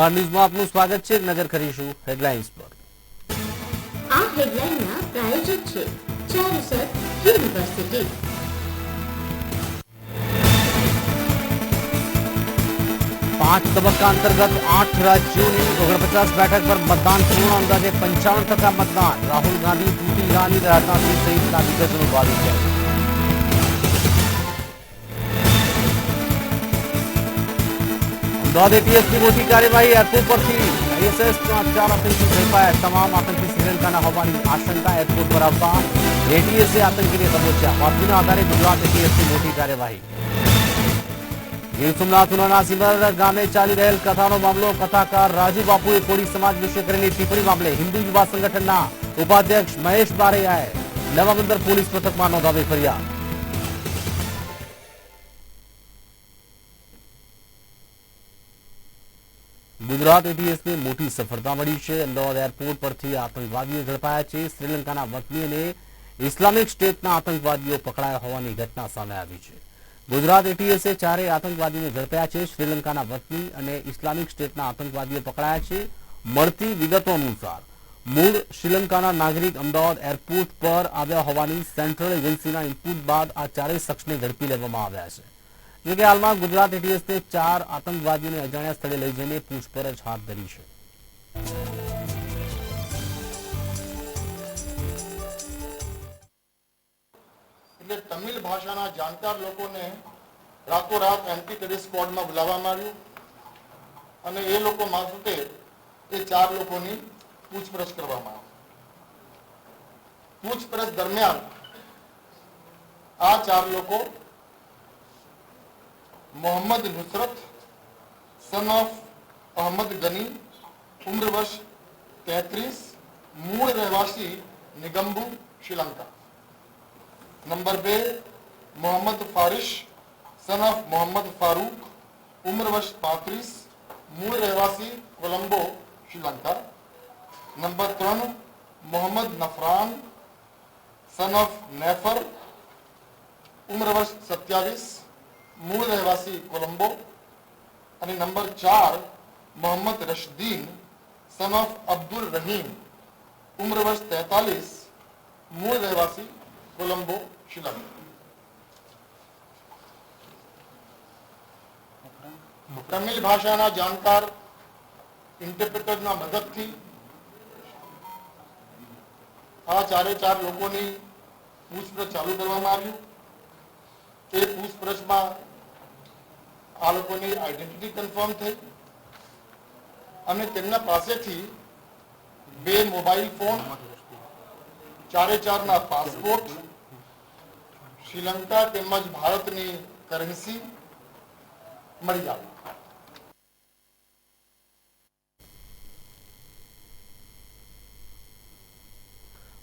કુમાર ન્યૂઝમાં આપનું સ્વાગત છે નજર કરીશું હેડલાઇન્સ પર. આ હેડલાઇનના પ્રાયોજક છે ચારુસર યુનિવર્સિટી પાંચ તબક્કા અંતર્ગત આઠ રાજ્યોની ઓગણપચાસ બેઠક પર મતદાન પૂર્ણ અંદાજે પંચાવન ટકા મતદાન. રાહુલ ગાંધી સ્મૃતિ ઈરાની રાજનાથસિંહ સહિતના દિગ્ગજોનું ભાવિ છે. અમદાવાદ એટીએસની મોટી કાર્યવાહી એરપોર્ટ પરથી આઈએસએસના ચાર આતંકી ઝડપાયા તમામ આતંકી શ્રીલંકાના હોવાની આશંકા એરપોર્ટ પર આવતા એટીએસે આતંકીને દબોચ્યા બાતમીના આધારે ગુજરાત એટીએસની મોટી કાર્યવાહી ગીર સોમનાથ ઉનાના સિમર ગામે ચાલી રહેલ કથાનો મામલો કથાકાર રાજુ બાપુએ કોળી સમાજ વિશે કરેલી ટિપ્પણી મામલે હિન્દુ યુવા સંગઠનના ઉપાધ્યક્ષ મહેશ બારૈયાએ નવા બંદર પોલીસ મથકમાં નોંધાવી ફરિયાદ ગુજરાત એટીએસને મોટી સફળતા મળી છે. અમદાવાદ એરપોર્ટ પરથી આતંકવાદીઓ ઝડપાયા છે. શ્રીલંકાના વતની ઇસ્લામિક સ્ટેટના આતંકવાદીઓ પકડાયા હોવાની ઘટના સામે આવી છે. ગુજરાત એટીએસે ચારેય આતંકવાદીઓને ઝડપ્યા છે. શ્રીલંકાના વતની અને ઇસ્લામિક સ્ટેટના આતંકવાદીઓ પકડાયા છે. મળતી વિગતો અનુસાર, મૂળ શ્રીલંકાના નાગરિક અમદાવાદ એરપોર્ટ પર આવ્યા હોવાની સેન્ટ્રલ એજન્સીના ઇનપુટ બાદ આ ચારેય શખ્સને ઝડપી લેવામાં આવ્યા છે. જોકે હાલમાં ગુજરાત એટીએસએ ચાર આતંકવાદીઓને અજાણ્યા સ્થળે લઈ જઈને પૂછપરછ હાથ ધરી છે. એટલે તમિલ ભાષાના જાણકાર લોકોને રાતોરાત એન્ટી ટેરિસ સ્કવોડમાં બોલાવવામાં આવ્યું અને એ લોકો મારફતે એ ચાર લોકોની પૂછપરછ કરવામાં આવી. પૂછપરછ દરમિયાન આ ચાર લોકો मोहम्मद नुसरत सन ऑफ़ अहमद गनी उम्र वर्ष तैतीस, मूल रहवासी निगम्बू, श्रीलंका। नंबर बे, मोहम्मद फारिश सन ऑफ़ मोहम्मद फारूक उम्र वर्ष पैंतीस, मूल रहवासी कोलंबो, श्रीलंका। नंबर तीन मोहम्मद नफरान सन ऑफ़ नेफर उम्र वर्ष सत्यावीस મૂળ રહેવાસી કોલંબો અને નંબર ચાર મોહમ્મદ રશદીન સન ઓફ અબ્દુલ રહીમ ઉમ્ર વર્ષ તેતાલીસ મૂળ રહેવાસી કોલંબો શ્રીલંકા તમિલ ભાષાના જાણકાર ઇન્ટરપ્રિટરના મદદથી આ ચારે ચાર લોકોની પૂછપરછ ચાલુ કરવામાં આવ્યું એ પૂછપરછમાં આ લોકોની આઈડેન્ટિટી કન્ફર્મ થઈ અને તેમના પાસેથી બે મોબાઈલ ફોન ચારે ચારના પાસપોર્ટ શ્રીલંકા તેમજ ભારતની કરન્સી મળી આવી.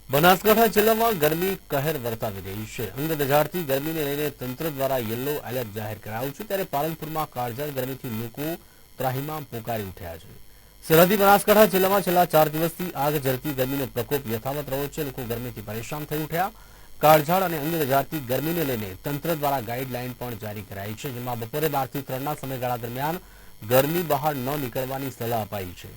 બનાસકાંઠા જિલ્લામાં ગરમી કહેર વર્તાવી રહી છે. અંગ દજાડતી ગરમીને લઈને તંત્ર દ્વારા યલો એલર્ટ જાહેર કરાયું છે. ત્યારે પાલનપુરમાં કાળઝાળ ગરમીથી લોકો ત્રાહીમાં પોકારી ઉઠ્યા છે. સરહદી બનાસકાંઠા જિલ્લામાં છેલ્લા ચાર દિવસથી આગ ઝરતી ગરમીનો પ્રકોપ યથાવત રહ્યો છે. લોકો ગરમીથી પરેશાન થઈ ઉઠ્યા. કાળઝાળ અને અંગ દજાડતી ગરમીને લઈને તંત્ર દ્વારા ગાઈડલાઈન પણ જારી કરાઈ છે, જેમાં બપોરે બારથી ત્રણના સમયગાળા દરમિયાન ગરમી બહાર ન નીકળવાની સલાહ અપાઈ છે.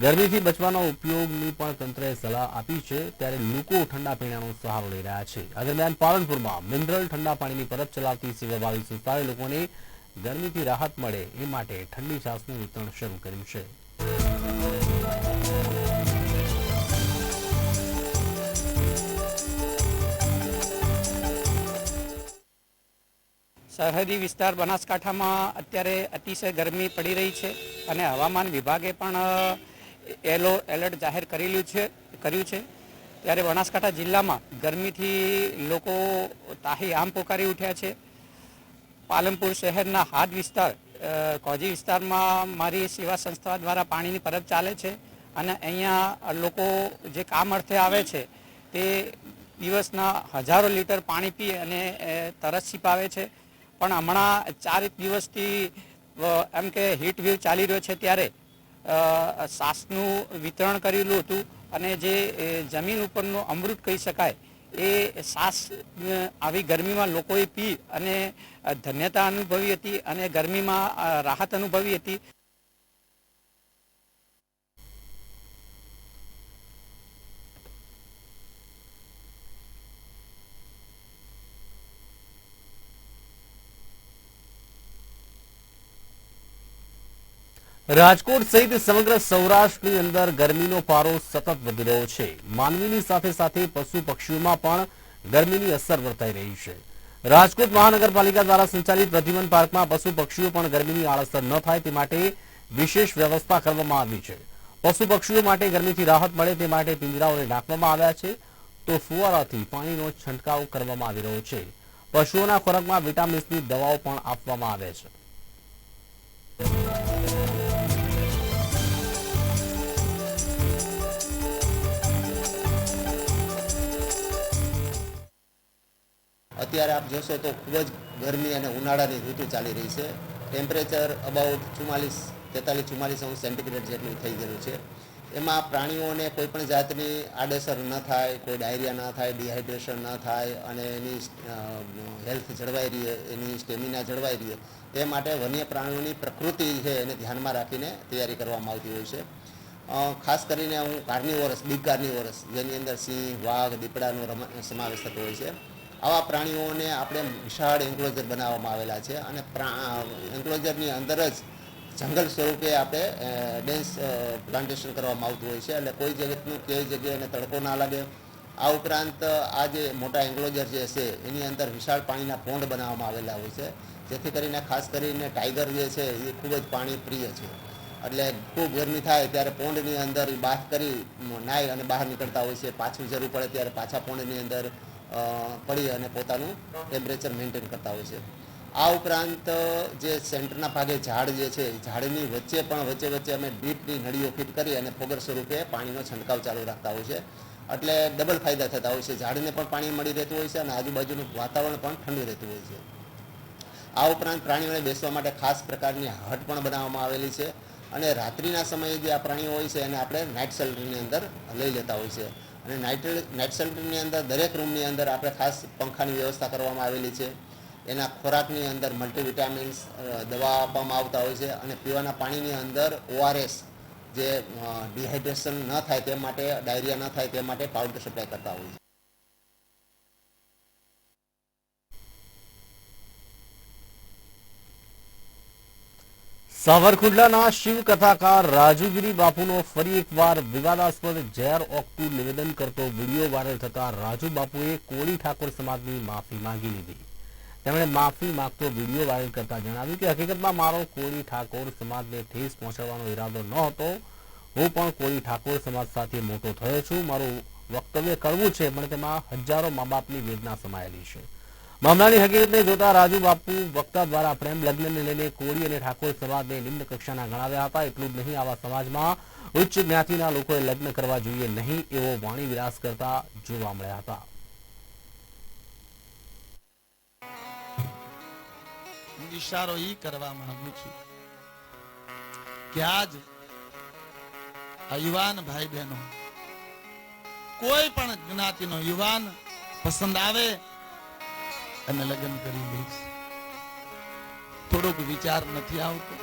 ગરમીથી બચવાના ઉપયોગની પણ તંત્રએ સલાહ આપી છે, ત્યારે લોકો ઠંડા પીણાનો સહારો લઈ રહ્યા છે. આ દરમિયાન પાલનપુરમાં મિનરલ ઠંડા પાણીની પરબ ચલાવતી સેવાભાવી સંસ્થાએ લોકોને ગરમીથી રાહત મળે એ માટે ઠંડી છાસનું વિતરણ શરૂ કર્યું છે. સરહદી વિસ્તાર બનાસકાંઠામાં અત્યારે અતિશય ગરમી પડી રહી છે અને હવામાન વિભાગે પણ એલો એલર્ટ જાહેર કરેલું છે, કર્યું છે. ત્યારે બનાસકાંઠા જિલ્લામાં ગરમીથી લોકો તાહી આમ પોકારી ઉઠ્યા છે. પાલનપુર શહેરના હાદ વિસ્તાર કોજી વિસ્તારમાં મારી સેવા સંસ્થા દ્વારા પાણીની પરબ ચાલે છે અને અહીંયા લોકો જે કામ અર્થે આવે છે તે દિવસના હજારો લીટર પાણી પી અને તરસ છીપાવે છે. પણ હમણાં ચાર દિવસથી એમ કે હીટ વેવ ચાલી રહ્યો છે ત્યારે શ્વાસનું વિતરણ કરેલું હતું અને જે જમીન ઉપરનું અમૃત કહી શકાય, એ સાસ આવી ગરમીમાં લોકોએ પી અને ધન્યતા અનુભવી હતી અને ગરમીમાં રાહત અનુભવી હતી. રાજકોટ સહિત સમગ્ર સૌરાષ્ટ્રની અંદર ગરમીનો પારો સતત વધી રહ્યો છે. માનવીની સાથે સાથે પશુ પક્ષીઓમાં પણ ગરમીની અસર વર્તાઈ રહી છે. રાજકોટ મહાનગરપાલિકા દ્વારા સંચાલિત પ્રતિમન પાર્કમાં પશુ પક્ષીઓ પણ ગરમીની આળસર ન થાય તે માટે વિશેષ વ્યવસ્થા કરવામાં આવી છે. પશુ પક્ષીઓ માટે ગરમીથી રાહત મળે તે માટે પિંજરાઓને નાખવામાં આવ્યા છે. તો ફુવારાથી પાણીનો છંટકાવ કરવામાં આવી રહ્યો છે. પશુઓના ખોરાકમાં વિટામિન્સની દવાઓ પણ આપવામાં આવે છે. અત્યારે આપ જોશો તો ખૂબ જ ગરમી અને ઉનાળાની ઋતુ ચાલી રહી છે. ટેમ્પરેચર અબાઉટ ચુમ્માલીસ, તેતાલીસ, ચુમ્માલીસ અંશ સેન્ટીગ્રેડ જેટલું થઈ ગયું છે. એમાં પ્રાણીઓને કોઈ પણ જાતની આડઅસર ન થાય, કોઈ ડાયરિયા ન થાય ડિહાઇડ્રેશન ન થાય અને એની હેલ્થ જળવાઈ રહે, એની સ્ટેમિના જળવાઈ રહે તે માટે વન્ય પ્રાણીઓની પ્રકૃતિ છે એને ધ્યાનમાં રાખીને તૈયારી કરવામાં આવતી હોય છે. ખાસ કરીને હું કાર્નિવોરસ, બિગ કાર્નિવોરસ, જેની અંદર સિંહ, વાઘ, દીપડાનો સમાવેશ થતો હોય છે. આવા પ્રાણીઓને આપણે વિશાળ એન્ક્લોઝર બનાવવામાં આવેલા છે અને એન્ક્લોઝરની અંદર જ જંગલ સ્વરૂપે આપણે ડેન્સ પ્લાન્ટેશન કરવામાં આવતું હોય છે. એટલે કોઈ જગતનું કેવી જગ્યાએ તડકો ના લાગે. આ ઉપરાંત, આ જે મોટા એન્ક્લોઝર જે છે, એની અંદર વિશાળ પાણીના પોન્ડ બનાવવામાં આવેલા હોય છે. જેથી કરીને ખાસ કરીને ટાઈગર જે છે, એ ખૂબ જ પાણી પ્રિય છે. એટલે ખૂબ ગરમી થાય ત્યારે પોન્ડની અંદર બાથ કરી નાહી અને બહાર નીકળતા હોય છે. પાછું જરૂર પડે ત્યારે પાછા પોન્ડની અંદર પડી અને પોતાનું ટેમ્પરેચર મેન્ટેન કરતા હોય છે. આ ઉપરાંત, જે સેન્ટરના ભાગે ઝાડ જે છે ઝાડની વચ્ચે પણ વચ્ચે વચ્ચે અમે ડીપની નળીઓ ફિટ કરી અને ફોગર સ્વરૂપે પાણીનો છંટકાવ ચાલુ રાખતા હોય છે. એટલે ડબલ ફાયદા થતા હોય છે. ઝાડને પણ પાણી મળી રહેતું હોય છે અને આજુબાજુનું વાતાવરણ પણ ઠંડુ રહેતું હોય છે. આ ઉપરાંત પ્રાણીઓને બેસવા માટે ખાસ પ્રકારની હટ પણ બનાવવામાં આવેલી છે અને રાત્રિના સમયે જે આ પ્રાણીઓ હોય છે એને આપણે નાઇટ શેલ્ટરની અંદર લઈ લેતા હોય છે. અને નાઇટ નાઇટ શેલ્ટરની અંદર, દરેક રૂમની અંદર આપણે ખાસ પંખાની વ્યવસ્થા કરવામાં આવેલી છે. એના ખોરાકની અંદર મલ્ટીવિટામિન્સ દવા આપવામાં આવતા હોય છે અને પીવાના પાણીની અંદર ઓઆરએસ જે ડિહાઇડ્રેશન ન થાય તે માટે ડાયરિયા ન થાય તે માટે પાવડર સપ્લાય કરતા હોય છે. સાવરકુંડલાના શિવ કથાકાર રાજુગીરી બાપુનો ફરી એકવાર વિવાદાસ્પદ ઝેર ઓકતું નિવેદન કરતો વીડિયો વાયરલ થતા રાજુ બાપુએ કોળી ઠાકોર સમાજની માફી માંગી લીધી. તેમણે માફી માંગતો વીડિયો વાયરલ કરતા જણાવ્યું કે, હકીકતમાં મારો કોળી ઠાકોર સમાજને ઠેસ પહોંચાડવાનો ઈરાદો ન હતો. હું પણ કોળી ઠાકોર સમાજ સાથે મોટો થયો છું. મારું વક્તવ્ય કરવું છે, પણ તેમાં હજારો મા બાપની વેદના સમાયેલી છે. મામલાની હકીકતને જોતા રાજુ બાપુ વક્તા દ્વારા પ્રેમ લગ્નને લઈને કોળી અને ઠાકોર સમાજને નિમ્ન કક્ષાના ગણાવ્યા હતા. એટલું જ નહીં, આવા સમાજમાં ઉચ્ચ જ્ઞાતિના લોકોએ લગ્ન કરવા જોઈએ નહીં એવો વાણી વિલાસ કરતા જોવા મળ્યા હતા. ઇશારો ઈ કરવા માંગુ છું કે આજ આ યુવાન ભાઈ બહેનો કોઈ પણ જ્ઞાતિનો યુવાન પસંદ આવે અને લગ્ન કરી લઈશ. થોડોક વિચાર નથી આવતો.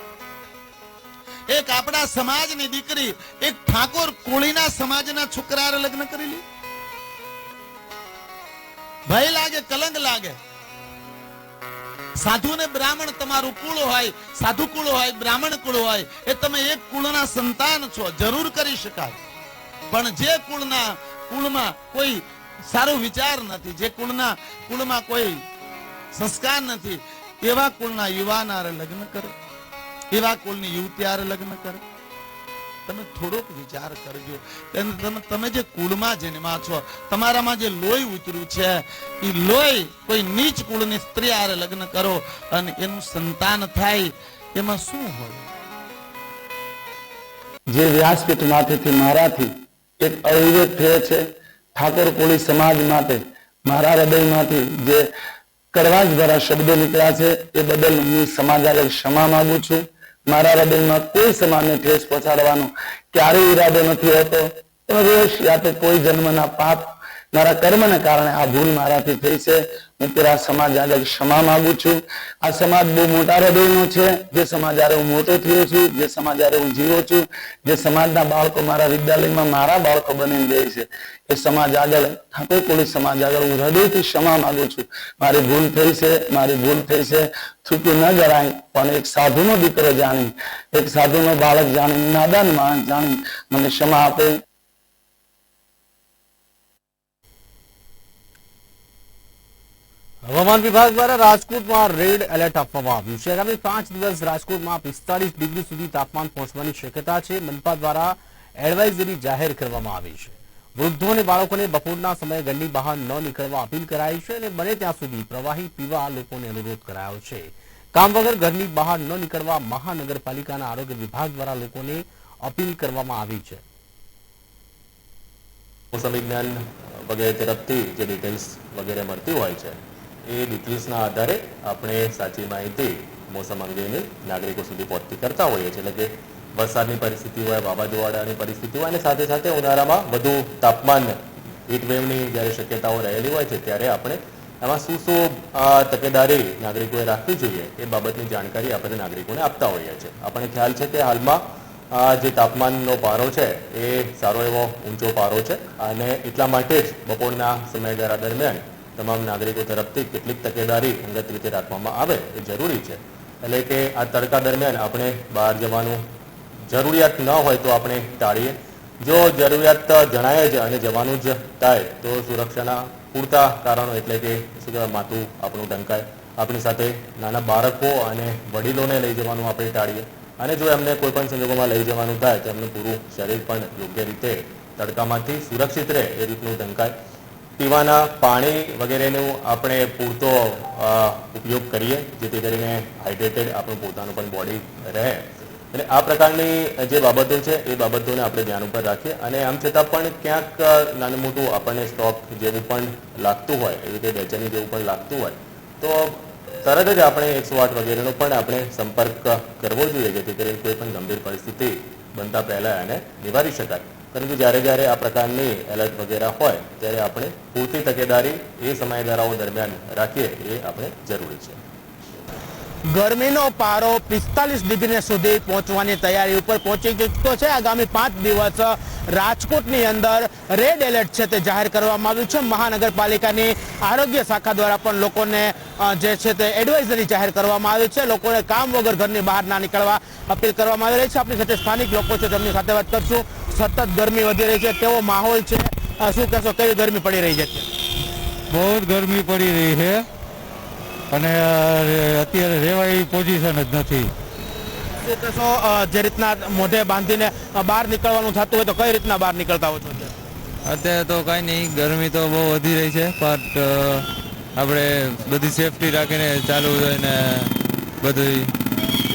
એક આપણા સમાજની દીકરી, એક ઠાકોર કોળીના સમાજના છોકરાએ લગ્ન કરી લી. ભય લાગે, કલંક લાગે. સાધુ ને બ્રાહ્મણ તમારું કુળ હોય, સાધુ કુળ હોય, બ્રાહ્મણ કુળ હોય, એ તમે એક કુળના સંતાન છો, જરૂર કરી શકાય. પણ જે કુળના કુળમાં કોઈ સારો વિચાર નથી, જે કુળના કુળમાં કોઈ સંસ્કાર નથી. એવા કુળના યુવાન આરે લગ્ન કરે. એવા કુળની યુવતી આરે લગ્ન કરે. તમે થોડોક વિચાર કરજો. તમે જે કુળમાં જન્મા છો, તમારામાં જે લોહી ઉતર્યું છે એ લોહી કોઈ નીચ કુળની સ્ત્રી આરે લગ્ન કરો અને એનું સંતાન થાય. એમાં શું હોય? જે વ્યાસપીઠમાંથી મારાથી એક અવિવેક થયો છે, ઠાકોર કોળી સમાજ માટે, મારા હૃદયમાંથી જે કડવાશ દ્વારા શબ્દો નીકળ્યા છે. એ બદલ હું સમાજ આગળ ક્ષમા માંગુ છું. મારા હૃદયમાં કોઈ સમાજને ઠેસ પહોંચાડવાનો ક્યારેય ઈરાદો નથી હોતો રોષ યા તો કોઈ જન્મના પાપ, મારા કર્મને કારણે આ ભૂલ મારાથી થઈ છે. પેલા સમાજ આગળ ક્ષમા માંગુ છું. આ સમાજ બહુ મોટા હૃદયનો છે. જે સમાજ હારે હું મોટો થયો છું, જે સમાજ આરે હું જીવો છું, જે સમાજના બાળકો મારા વિદ્યાલયમાં મારા બાળકો બનીને જાય છે. એ સમાજ આગળ, ઠાકોર કોળી સમાજ આગળ હું હૃદયથી ક્ષમા માંગુ છું. મારી ભૂલ થઈ છે, મારી ભૂલ થઈ છે. થૂક્યું ન જણાય પણ એક સાધુનો દીકરો જાણી, એક સાધુનો બાળક જાણી, નાદાન માણસ જાણી, મને ક્ષમા આપે. હવામાન વિભાગ દ્વારા રાજકોટમાં રેડ એલર્ટ આપવામાં આવ્યું છે. આગામી પાંચ દિવસ રાજકોટમાં પિસ્તાળીસ ડિગ્રી સુધી તાપમાન પહોંચવાની શક્યતા છે. મનપા દ્વારા એડવાઇઝરી જાહેર કરવામાં આવી છે. વૃદ્ધો અને બાળકોને બપોરના સમયે ઘરની બહાર ન નીકળવા અપીલ કરાઈ છે અને બને ત્યાં સુધી પ્રવાહી પીવા લોકોને અનુરોધ કરાયો છે. કામ વગર ઘરની બહાર ન નીકળવા મહાનગરપાલિકાના આરોગ્ય વિભાગ દ્વારા લોકોને અપીલ કરવામાં આવી છે. મોસમ વિજ્ઞાન વગેરે તરફથી જે ડિટેલ્સ વગેરે મળતી હોય છે. એ ડિટેલ્સના આધારે આપણે સાચી માહિતી મોસમ અંગેની નાગરિકો સુધી પહોંચતી કરતા હોઈએ છીએ. એટલે કે વરસાદની પરિસ્થિતિ હોય, વાવાઝોડાની પરિસ્થિતિ હોય અને સાથે સાથે ઉનાળામાં વધુ તાપમાન હીટ વેવની જ્યારે શક્યતાઓ રહેલી હોય છે ત્યારે આપણે એમાં શું શું તકેદારી નાગરિકોએ રાખવી જોઈએ એ બાબતની જાણકારી આપણે નાગરિકોને આપતા હોઈએ છીએ. આપણને ખ્યાલ છે કે હાલમાં આ જે તાપમાનનો પારો છે એ સારો એવો ઊંચો પારો છે અને એટલા માટે જ બપોરના સમયગાળા દરમિયાન તમામ નાગરિકો તરફથી કેટલીક તકેદારી અંગત રીતે રાખવામાં આવે એ જરૂરી છે. એટલે કે આ તડકા દરમિયાન આપણે બહાર જવાનું જરૂરિયાત ન હોય તો આપણે ટાળીએ. જો જરૂરિયાત જણાય જ અને જવાનું જ થાય તો સુરક્ષાના પૂરતા કારણો એટલે કે શું માથું આપણું ઢંકાય. આપણી સાથે નાના બાળકો અને વડીલોને લઈ જવાનું આપણે ટાળીએ. અને જો એમને કોઈ પણ સંજોગોમાં લઈ જવાનું થાય તો એમનું પૂરું શરીર પણ યોગ્ય રીતે તડકામાંથી સુરક્ષિત રહે એ રીતનું ઢંકાય. પીવાના પાણી વગેરેનું આપણે પૂરતો ઉપયોગ કરીએ, જેથી કરીને હાઇડ્રેટેડ આપણું પોતાનું પણ બોડી રહે. એટલે આ પ્રકારની જે બાબતો છે, એ બાબતોને આપણે ધ્યાન ઉપર રાખીએ. અને આમ છતાં પણ ક્યાંક નાનું મોટું આપણને સ્ટોક જેવું પણ લાગતું હોય, એવી રીતે બેચેની જેવું પણ લાગતું હોય, તો તરત જ આપણે એકસો આઠ વગેરેનો પણ આપણે સંપર્ક કરવો જોઈએ, જેથી કરીને કોઈ પણ ગંભીર પરિસ્થિતિ બનતા પહેલાં એને નિવારી શકાય. પરંતુ જ્યારે જ્યારે આ પ્રકારની એલર્ટ વગેરે હોય, ત્યારે આપણે પૂરતી તકેદારી એ સમયગાળાઓ દરમિયાન રાખીએ એ આપણે જરૂરી છે. ગરમીનો પારો પિસ્તાલીસ ડિગ્રી સુધી પહોંચવાની તૈયારી ઉપર પહોંચી ચૂક્યો છે. આગામી પાંચ દિવસ રાજકોટની અંદર રેડ એલર્ટ છે તે જાહેર કરવામાં આવ્યું છે. મહાનગરપાલિકાની આરોગ્ય શાખા દ્વારા પણ લોકોને જે છે તે એડવાઇઝરી જાહેર કરવામાં આવી છે. લોકોને કામ વગર ઘરની બહાર ના નીકળવા અપીલ કરવામાં આવી રહી છે. આપણી સાથે સ્થાનિક લોકો છે, તેમની સાથે વાત કરશું. સતત ગરમી વધી રહી છે કેવો માહોલ છે? શું કહેશો કેવી ગરમી પડી રહી છે બહુ જ ગરમી પડી રહી છે. અને અત્યારે રેવાય પોઝિશન જ નથી. કહેશો જે રીતના મોઢે બાંધીને બહાર નીકળવાનું થતું હોય તો કઈ રીતના બહાર નીકળતા હો છો અત્યારે? તો કાંઈ નહીં ગરમી તો બહુ વધી રહી છે બટ આપણે બધી સેફટી રાખીને ચાલુ ને બધું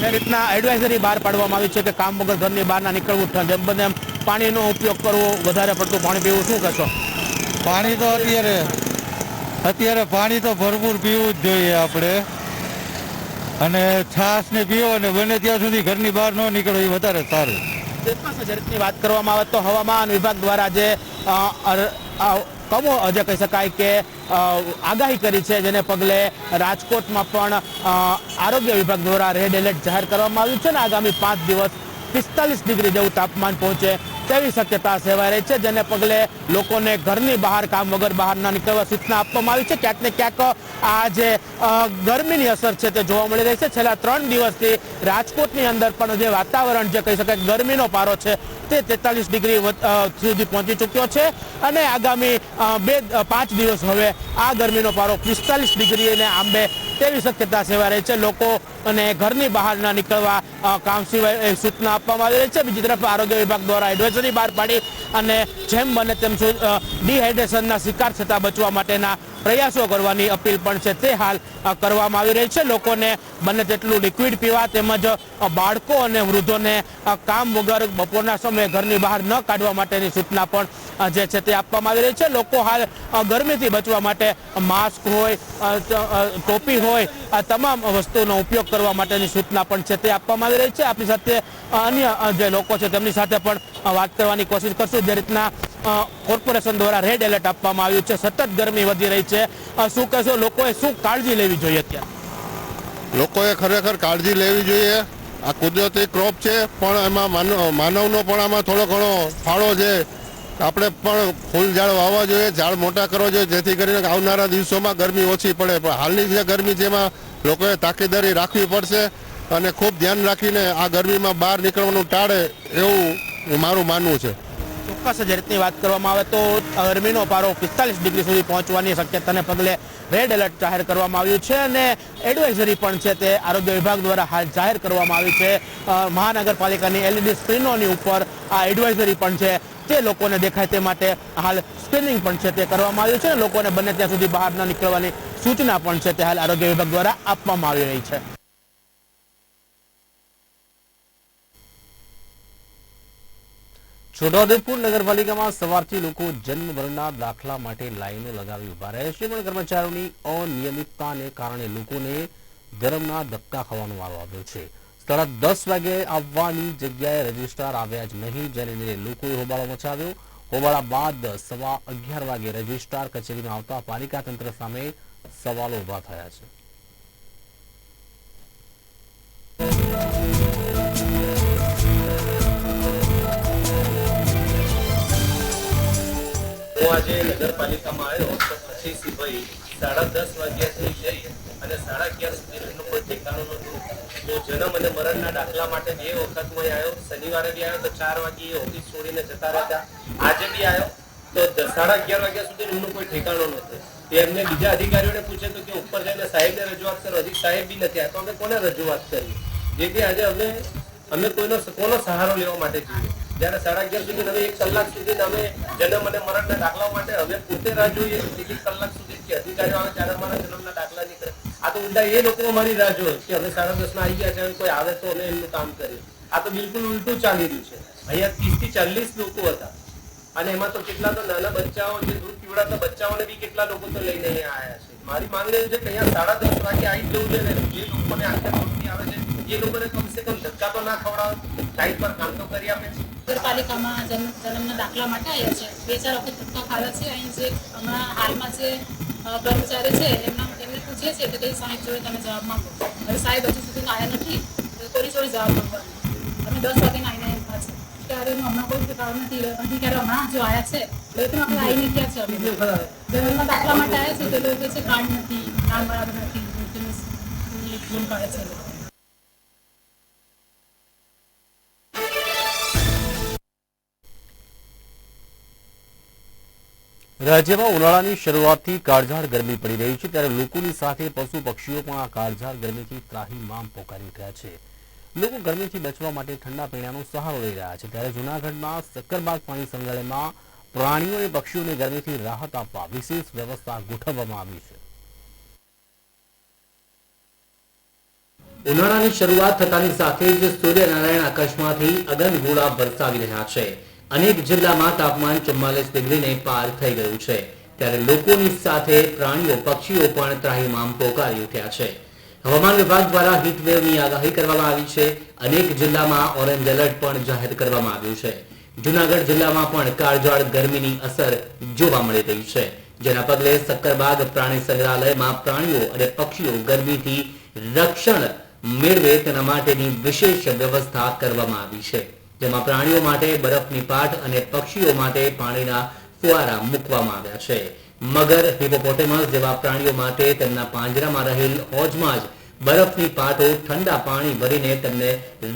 એ રીતના એડવાઇઝરી બહાર પાડવામાં આવી છે કે કામ વગર ઘરની બહાર ના નીકળવું જેમ બને એમ પાણીનો ઉપયોગ કરવો વધારે પડતું પાણી પીવું શું કહેશો? પાણી તો અત્યારે અત્યારે પાણી તો ભરપૂર પીવું જ જોઈએ આપણે. અને છાશ ને પીવો અને બને ત્યાં સુધી ઘરની બહાર ન નીકળો એ વધારે સારું. જે વાત કરવામાં આવે તો હવામાન વિભાગ દ્વારા જે કમો જે કહી શકાય કે આગાહી કરી છે જેને પગલે રાજકોટમાં પણ આરોગ્ય વિભાગ દ્વારા રેડ એલર્ટ જાહેર કરવામાં આવ્યું છે ને આગામી પાંચ દિવસ પિસ્તાલીસ ડિગ્રી જેવું તાપમાન પહોંચે તેવી શક્યતા સેવાઈ રહી છે, જેને પગલે લોકોને ઘરની બહાર, કામ વગર બહાર ના નીકળવા સૂચના આપવામાં આવી છે. ક્યાંક ને ક્યાંક આ જે ગરમીની અસર છે તે જોવા મળી રહી છે. છેલ્લા ત્રણ દિવસથી રાજકોટની અંદર પણ જે વાતાવરણ જે કહી શકાય ગરમીનો પારો છે તે તેતાલીસ ડિગ્રી સુધી પહોંચી ચૂક્યો છે અને આગામી બે પાંચ દિવસ હવે આ ગરમીનો પારો પિસ્તાલીસ ડિગ્રીને આંબે તેવી શક્યતા સેવાઈ રહી છે. લોકો અને ઘરની બહાર ના નીકળવા કામ સિવાય સૂચના આપવામાં આવી રહી છે. બીજી તરફ આરોગ્ય વિભાગ દ્વારા એડવાઇઝરી બહાર પાડી અને જેમ બને તેમ ડિહાઇડ્રેશનના શિકાર થતા બચવા માટેના પ્રયાસો કરવાની અપીલ પણ છે. તે હાલ કરવામાં આવી રહી છે. લોકોને બને તેટલું લિક્વિડ પીવા તેમજ બાળકો અને વૃદ્ધોને કામ વગર બપોરના સમયે ઘરની બહાર ન કાઢવા માટેની સૂચના પણ જે છે તે આપવામાં આવી રહી છે. લોકો હાલ ગરમીથી બચવા માટે માસ્ક હોય ટોપી હોય આ તમામ વસ્તુનો ઉપયોગ કરવા માટેની સૂચના પણ છે તે આપવામાં આવી રહી છે. આપણી સાથે અન્ય જે લોકો છે તેમની સાથે પણ વાત કરવાની કોશિશ કરશું. જે રીતના કોર્પોરેશન દ્વારા રેડ એલર્ટ આપવામાં આવ્યું છે. સતત ગરમી વધી રહી છે. શું કહેશો? લોકોએ શું કાળજી લેવી જોઈએ અત્યારે? લોકોએ ખરેખર કાળજી લેવી જોઈએ. આ કુદરતી ક્રોપ છે, પણ એમાં માનવ, માનવનો પણ આમાં થોડો ઘણો ફાળો છે. આપણે પણ ફૂલ ઝાડ વાવવા જોઈએ, ઝાડ મોટા કરવા જોઈએ, જેથી કરીને આવનારા દિવસોમાં ગરમી ઓછી પડે. પણ હાલની જે ગરમી જેમાં લોકોએ તાકીદારી રાખવી પડશે અને ખૂબ ધ્યાન રાખીને આ ગરમીમાં બહાર નીકળવાનું ટાળે એવું મારું માનવું છે. ચોક્કસ જ વાત કરવામાં આવે તો ગરમીનો પારો પિસ્તાલીસ ડિગ્રી સુધી પહોંચવાની શક્યતાને પગલે રેડ એલર્ટ જાહેર કરવામાં આવ્યું છે અને એડવાઇઝરી પણ છે તે આરોગ્ય વિભાગ દ્વારા હાલ જાહેર કરવામાં આવી છે. મહાનગરપાલિકાની એલઈડી સ્ક્રીનોની ઉપર આ એડવાઇઝરી પણ છે. તે લોકોને દેખાય તે માટે હાલ સ્ક્રીનિંગ પણ છે તે કરવામાં આવ્યું છે લોકોને બને ત્યાં સુધી બહાર ન નીકળવાની સૂચના પણ છે તે હાલ આરોગ્ય વિભાગ દ્વારા આપવામાં આવી રહી છે. છોટાઉદેપુર નગરપાલિકામાં સવારથી લોકો જન્મ મરણના દાખલા માટે લાઈનો લગાવી ઊભા રહે છે પણ કર્મચારીઓની અનિયમિતતાને કારણે લોકોને ગરમના ધક્કા ખાવાનો વારો આવ્યો છે. તરત દસ વાગે આવવાની જગ્યાએ રજીસ્ટ્રાર આવ્યા જ નહીં, જેને લઈને લોકોએ હોબાળો મચાવ્યો. હોબાળા બાદ સવા અગિયાર વાગે રજીસ્ટ્રાર કચેરીમાં આવતા પાલિકા તંત્ર સામે સવાલો ઊભા થયા છે. હું આજે નગરપાલિકામાં આવ્યો તો પછી સિભાઈ સાડા દસ વાગ્યાથી જઈ અને સાડા અગિયાર સુધી એમનું કોઈ ઠેકાણું નહોતું. તો જન્મ અને મરણના દાખલા માટે બે વખત હું આવ્યો. શનિવારે બી આવ્યો તો ચાર વાગે એ ઓફિસ છોડીને જતા રહેતા. આજે બી આવ્યો તો સાડા અગિયાર વાગ્યા સુધી એમનું કોઈ ઠેકાણું નહોતું. એમને બીજા અધિકારીઓને પૂછે તો કે ઉપર જઈને સાહેબને રજૂઆત કરો. હજી સાહેબ બી નથી આવ્યા. તો અમે કોને રજૂઆત કરી? જેથી આજે અમે અમે કોઈનો કોનો સહારો લેવા માટે જોઈએ? જ્યારે સાડા અગિયાર સુધી હવે એક કલાક સુધી અમે જન્મ અને મરણના દાખલા માટે હવે પોતે રાહ જોઈએ એક કલાક સુધી કે અધિકારીઓ આવે ત્યારે અમારા જન્મના દાખલા નીકળે. આ તો ઉલટા એ લોકો મારી રાહ જોવે કે હવે સાડા દસમાં આવી ગયા છે કોઈ આવે તો અમે એમનું કામ કરીએ. આ તો બિલકુલ ઉલટું ચાલી રહ્યું છે. અહીંયા ત્રીસથી ચાલીસ લોકો હતા. અને એમાં તો કેટલા તો નાના બચ્ચાઓ જે દૂધ પીવડાતા બચ્ચાઓને બી કેટલા લોકો તો લઈને અહીંયા આવ્યા છે. મારી માંગણી છે કે અહીંયા સાડા દસ વાગે આવી જવું છે ને જે લોકોને આખા આવે છે, એ લોકોને કમસે કમ ધક્કા તો ના ખવડાવે ટાઈમ પર કામ તો કરી આપે છે. નગરપાલિકામાં જન્મ જન્મના દાખલા માટે આવ્યા છે. બે ચાર વખત ધક્કા ખાધા છે. અહીં જે હમણાં હાલમાં જે કર્મચારી છે, એમના, એમને પૂછીએ છીએ કે કઈ સાહેબ જોડે તમે જવાબ માંગો. હવે સાહેબ હજુ સુધી આવ્યા નથી. કોની જોડે જવાબ માંગવાનો. અમે દસ વાગે આવીને આવ્યા છે. હું હમણાં કોઈ પ્રકાર નથી. અધિકારીઓ હમણાં જો આવ્યા છે, તો તો આપણે આવીને ક્યાં છે અમે. જન્મના દાખલા માટે આવ્યા છે, તો લોકો છે કાર્ડ નથી કાર્ડ બરાબર નથી. ફોન કરે છે. રાજ્યમાં ઉનાળાની શરૂઆતથી કાળઝાળ ગરમી પડી રહી છે ત્યારે લોકોની સાથે પશુ પક્ષીઓ પણ આ કાળઝાળ ગરમીથી ત્રાહીમામ પોકારી ઉઠ્યા છે. લોકો ગરમીથી બચવા માટે ઠંડા પીણાનો સહારો લઈ રહ્યા છે ત્યારે જૂનાગઢમાં સક્કરબાગ પાણી સંગ્રહાલયમાં પ્રાણીઓ અને પક્ષીઓને ગરમીથી રાહત આપવા વિશેષ વ્યવસ્થા ગોઠવવામાં આવી છે. ઉનાળાની શરૂઆત થતાની સાથે જ સૂર્યનારાયણ આકાશમાંથી અગન ગોળા વરસાવી રહ્યા છે. અનેક જિલ્લામાં તાપમાન ચુમ્માલીસ ડિગ્રીને પાર થઈ ગયું છે. ત્યારે લોકોની સાથે પ્રાણીઓ, પક્ષીઓ પણ ત્રાહીમામ પોકારી ઉઠ્યા છે. હવામાન વિભાગ દ્વારા હીટવેવની આગાહી કરવામાં આવી છે. અનેક જિલ્લામાં ઓરેન્જ એલર્ટ પણ જાહેર કરવામાં આવ્યું છે. જુનાગઢ જિલ્લામાં પણ કાળઝાળ ગરમીની અસર જોવા મળી રહી છે. જેના પગલે સક્કરબાગ પ્રાણી સંગ્રહાલયમાં પ્રાણીઓ અને પક્ષીઓ ગરમીથી રક્ષણ મેળવે તેના માટેની વિશેષ વ્યવસ્થા કરવામાં આવી છે. જેમાં પ્રાણીઓ માટે, બરફની પાટ અને પક્ષીઓ માટે પાણીના ફુવારા મૂકવામાં આવ્યા છે. મગર હિપોપોટેમસ જેવા પ્રાણીઓ માટે તેમના પાંજરામાં રહેલ હોજમાં જ બરફની પાટો ઠંડા પાણી ભરીને તેમને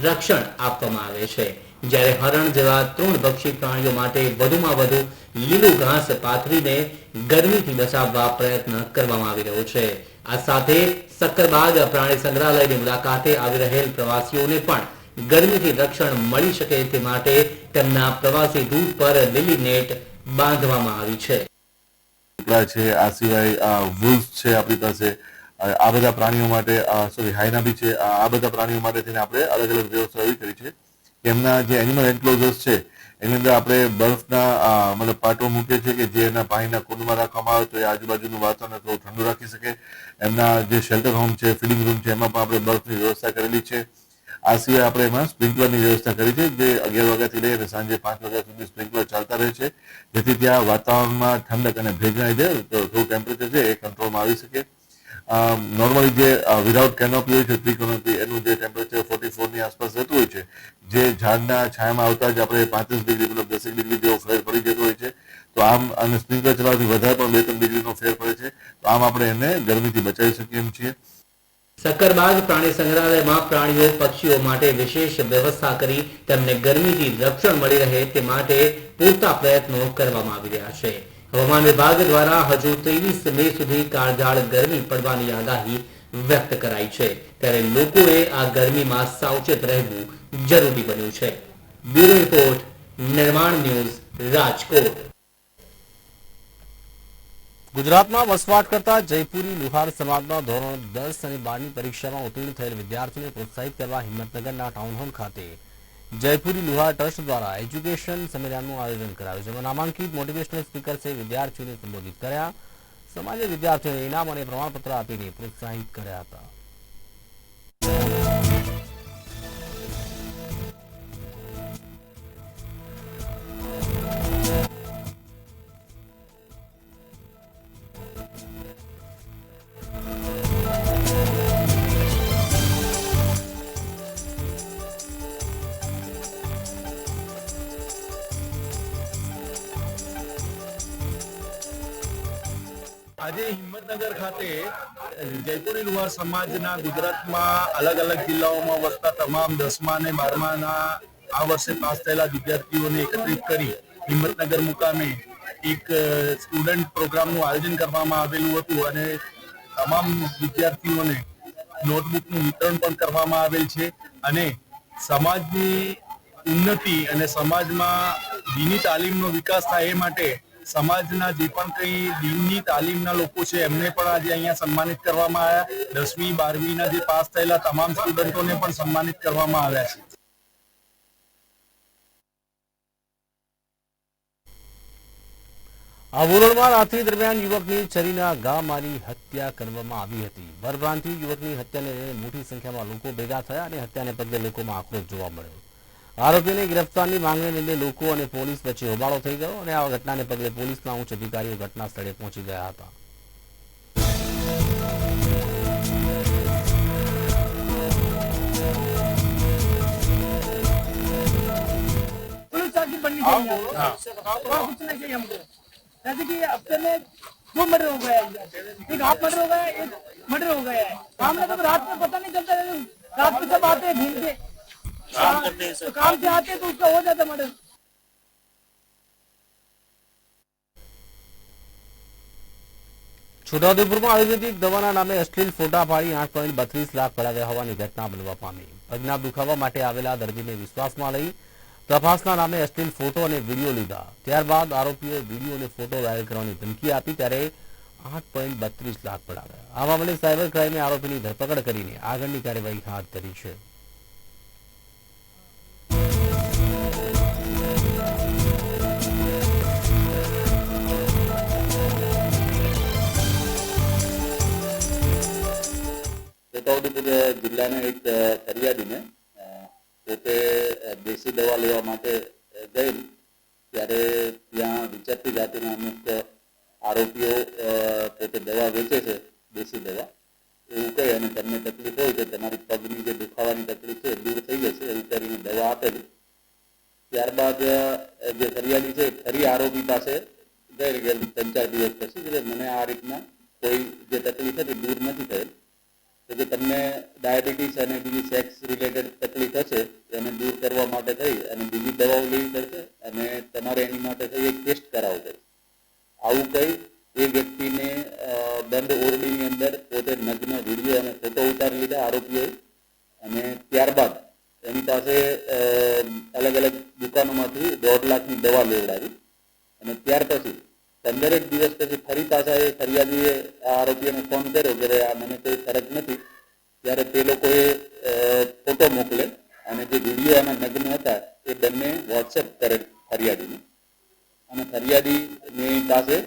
રક્ષણ આપવામાં આવે છે. જ્યારે હરણ જેવા તૃણભક્ષી પ્રાણીઓ માટે વધુમાં વધુ લીલું ઘાસ પાથરીને ગરમીથી બચાવવા પ્રયત્ન કરવામાં આવી રહ્યો છે. આ સાથે સક્કરબાગ પ્રાણી સંગ્રહાલયની મુલાકાતે આવી રહેલ પ્રવાસીઓને પણ ગરમીથી રક્ષણ મળી શકે તે માટે તેમના પ્રવાસી રૂટ પર લીલી નેટ બાંધવામાં આવી છે. કૂતરા છે, આ સિવાય વુલ્સ છે આપણી પાસે. આ બધા પ્રાણીઓ માટે સોરી હાઈના બી છે. આ બધા પ્રાણીઓ માટે તેને આપણે અલગ અલગ વ્યવસ્થા એવી કરી છે. એમના જે એનિમલ એન્ક્લોઝર્સ છે, એની અંદર આપણે બર્ફના મતલબ પાટો મૂકીએ છીએ કે જે એના પાણીના કુંડમાં રાખવામાં આવે તો એ આજુબાજુનું વાતાવરણ થોડું ઠંડુ રાખી શકે. એમના જે શેલ્ટર હોમ છે ફીડિંગ રૂમ છે, એમાં પણ આપણે બર્ફની વ્યવસ્થા કરેલી છે. આ સિવાય આપણે એમાં સ્પ્રિંકલરની વ્યવસ્થા કરી છે જે અગિયાર વાગ્યાથી લઈને સાંજે પાંચ વાગ્યા સુધી સ્પ્રિંકલર ચાલતા રહે છે. જેથી ત્યાં વાતાવરણમાં ઠંડક અને ભેજના લીધે થોડું ટેમ્પરેચર છે એ કંટ્રોલમાં આવી શકે. નોર્મલી જે વિધાઉટ કેનોપી હોય છે પ્રી કેનોપી એનું જે ટેમ્પરેચર ફોર્ટી ફોરની આસપાસ રહેતું હોય છે, જે ઝાડના છાયામાં આવતા જ આપણે પાંત્રીસ ડિગ્રી મતલબ દસેક ડિગ્રી જેવો ફેર પડી જતો હોય છે. તો આમ, અને સ્પ્રિંકલર ચલાવવાથી વધારે પણ બે ત્રણ ડિગ્રીનો ફેર પડે છે. તો આમ આપણે એને ગરમીથી બચાવી શકીએ એમ છીએ. સક્કરબાગ પ્રાણી સંગ્રહાલયમાં પ્રાણીઓ પક્ષીઓ માટે વિશેષ વ્યવસ્થા કરી તેમને ગરમીથી રક્ષણ મળી રહે તે માટે પૂરતા પ્રયત્નો કરવામાં આવી રહ્યા છે. હવામાન વિભાગ દ્વારા હજુ ત્રેવીસ મે સુધી કાળઝાળ ગરમી પડવાની આગાહી વ્યક્ત કરાઈ છે. ત્યારે લોકોએ આ ગરમીમાં સાવચેત રહેવું જરૂરી બન્યું છે. Bureau report, Nirman news, Rajkot. ગુજરાતમાં વસવાટ કરતા જયપુરી લુહાર સમાજના ધોરણ દસ અને બારની પરીક્ષામાં ઉત્તીર્ણ થયેલ વિદ્યાર્થીઓને પ્રોત્સાહિત કરવા હિંમતનગરના ટાઉન હોલ ખાતે જયપુરી લુહાર ટ્રસ્ટ દ્વારા એજ્યુકેશન સંમેલનનું આયોજન કરાયું, જેમાં નામાંકિત મોટિવેશનલ સ્પીકર્સે વિદ્યાર્થીઓને સંબોધિત કર્યા. સમાજે વિદ્યાર્થીઓને ઇનામ અને પ્રમાણપત્ર આપીને પ્રોત્સાહિત કર્યા હતા. ખાતે જયપુરી લુહાર સમાજના ગુજરાતમાં અલગ અલગ જિલ્લાઓમાં વસતા તમામ દસમા અને બારમાના આ વર્ષે પાસ થયેલા વિદ્યાર્થીઓને એકત્રિત કરી હિંમતનગર મુકામે એક સ્ટુડન્ટ પ્રોગ્રામનું આયોજન કરવામાં આવેલું હતું અને તમામ વિદ્યાર્થીઓને નોટબુકનું વિતરણ પણ કરવામાં આવેલ છે અને સમાજની ઉન્નતિ અને સમાજમાં દીની તાલીમનો વિકાસ થાય એ માટે સમાજના જે પણ કંઈ દિનની તાલીમના લોકો છે, એમને પણ આજે અહીંયા સન્માનિત કરવામાં આવ્યા. દસમી, બારમીના જે પાસ થયેલા તમામ સ્ટુડન્ટોને પણ સન્માનિત કરવામાં આવ્યા છે. આબુરોડમાં રાત્રિ દરમિયાન યુવકની છરીના ઘા મારી હત્યા કરવામાં આવી હતી. ભરભ્રાંતિ યુવકની હત્યાને મોટી સંખ્યામાં લોકો ભેગા થયા અને હત્યાને પગલે લોકોમાં આક્રોશ જોવા મળ્યો. આરોપીને ગિરફ્તારની માંગણીને લઈને લોકો અને પોલીસ વચ્ચે હોબાળો થઈ ગયો અને આ ઘટનાને પગલે પોલીસના ઉચ્ચ અધિકારીઓ ઘટના સ્થળે પહોંચી ગયા હતા पुलिस चौकी बननी चाहिए और कुछ नहीं चाहिए हमको जैसे कि हफ्ते में दो मर्डर हो गया है एक हाफ मर्डर हो गया है एक मर्डर हो गया है काम में तो रात में पता नहीं चलता है रात में सब आते हैं घूम के तो काम से आते हैं तो उसका हो जाता है मर्डर છોટાઉદેપુરમાં આયુર્વેદિક દવાના નામે અશ્લીલ ફોટા પાડી આઠ પોઈન્ટ બત્રીસ લાખ પડાવ્યા હોવાની ઘટના બનવા પામી પગના દુખાવા માટે આવેલા દર્દીને વિશ્વાસમાં લઈ તપાસના નામે અશ્લીલ ફોટો અને વિડીયો લીધા ત્યારબાદ આરોપીએ વિડીયો અને ફોટો વાયરલ કરવાની ધમકી આપી ત્યારે આઠ પોઈન્ટ બત્રીસ લાખ પડાવ્યા આ મામલે સાયબર ક્રાઇમે આરોપીની ધરપકડ કરીને આગળની કાર્યવાહી હાથ ધરી છે છોટાઉદેપુર જિલ્લાના એક ફરિયાદીને તે તે દેશી દવા લેવા માટે ગઈ. ત્યારે ત્યાં વિચારતી જાતિના અમુક આરોપીઓ તે તે દવા વેચે છે, દેશી દવા. એવું કહી અને તમને તકલીફ હોય કે તમારી પગની જે દુખાવાની તકલીફ છે દૂર થઈ જશે એવું કરીને દવા આપેલી ત્યારબાદ જે ફરિયાદી છે, ફરી આરોપી પાસે ગઈ. ગયેલ ત્રણ ચાર દિવસ પછી મને આ રીતના કોઈ જે તકલીફ હતી, દૂર નથી થયેલ. તો કે તમને ડાયાબિટીસ અને બીજી સેક્સ રિલેટેડ તકલીફ હશે એને દૂર કરવા માટે થઈ અને બીજી દવાઓ લેવી પડશે અને તમારે એની માટે થઈ એક ટેસ્ટ કરાવવો પડશે આવું કહી એ વ્યક્તિને દંડ ઓરડીની અંદર પોતે નગ્ન વીડિયો અને ફોટો ઉતારી લીધા આરોપીઓએ અને ત્યારબાદ એની પાસે અલગ અલગ દુકાનોમાંથી દોઢ લાખની દવા લેવડાવી અને ત્યાર પછી પંદરેક દિવસ પછી ફરી પાછા એ ફરિયાદીએ આ આરોપીઓને ફોન કર્યો, જ્યારે આ મને કોઈ ફરક નથી, ત્યારે તે લોકોએ ફોટો મોકલે અને જે વીડિયો અને નગ્ન હતા, એ બંને વોટ્સએપ કરેલ ફરિયાદીને. અને ફરિયાદીની પાસે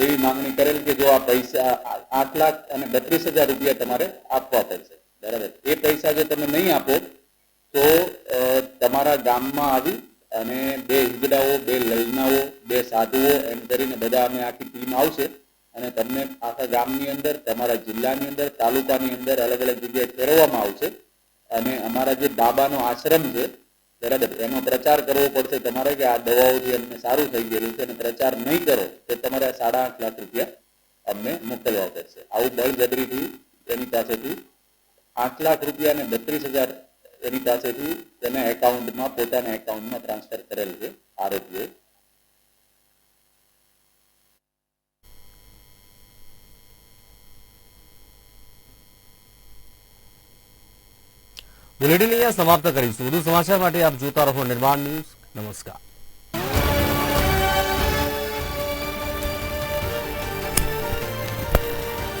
એવી માંગણી કરેલ કે જો આ પૈસા આઠ લાખ અને બત્રીસ હજાર રૂપિયા તમારે આપવા પડશે. બરાબર. એ પૈસા જો તમે નહીં આપો, તો તમારા ગામમાં આવી અને બે હિજડાઓ બે લલનાઓ, બે સાધુઓ, એમ કરીને બધા અમે આખી ટીમ આવશે. અને તમને આખા ગામની અંદર, તમારા જિલ્લાની અંદર, તાલુકાની અંદર અલગ અલગ જગ્યાએ ફેરવવામાં આવશે. અને અમારા જે બાબાનો આશ્રમ છે બરાબર એનો પ્રચાર કરવો પડશે તમારે કે આ દવાઓથી અમને સારું થઈ ગયેલું છે અને પ્રચાર નહીં કરો, તો તમારે સાડા આઠ લાખ રૂપિયા અમને મોકલવા પડશે. આવું બળજબરીથી, એની પાસેથી આઠ લાખ રૂપિયા અને બત્રીસ હજાર એની પાસેથી તેના એકાઉન્ટમાં પોતાના એકાઉન્ટમાં ટ્રાન્સફર કરેલ છે આરોપીએ બુલેટિન અહીંયા સમાપ્ત કરીશું. વધુ સમાચાર માટે આપ જોતા રહો નિર્માણ ન્યૂઝ. નમસ્કાર.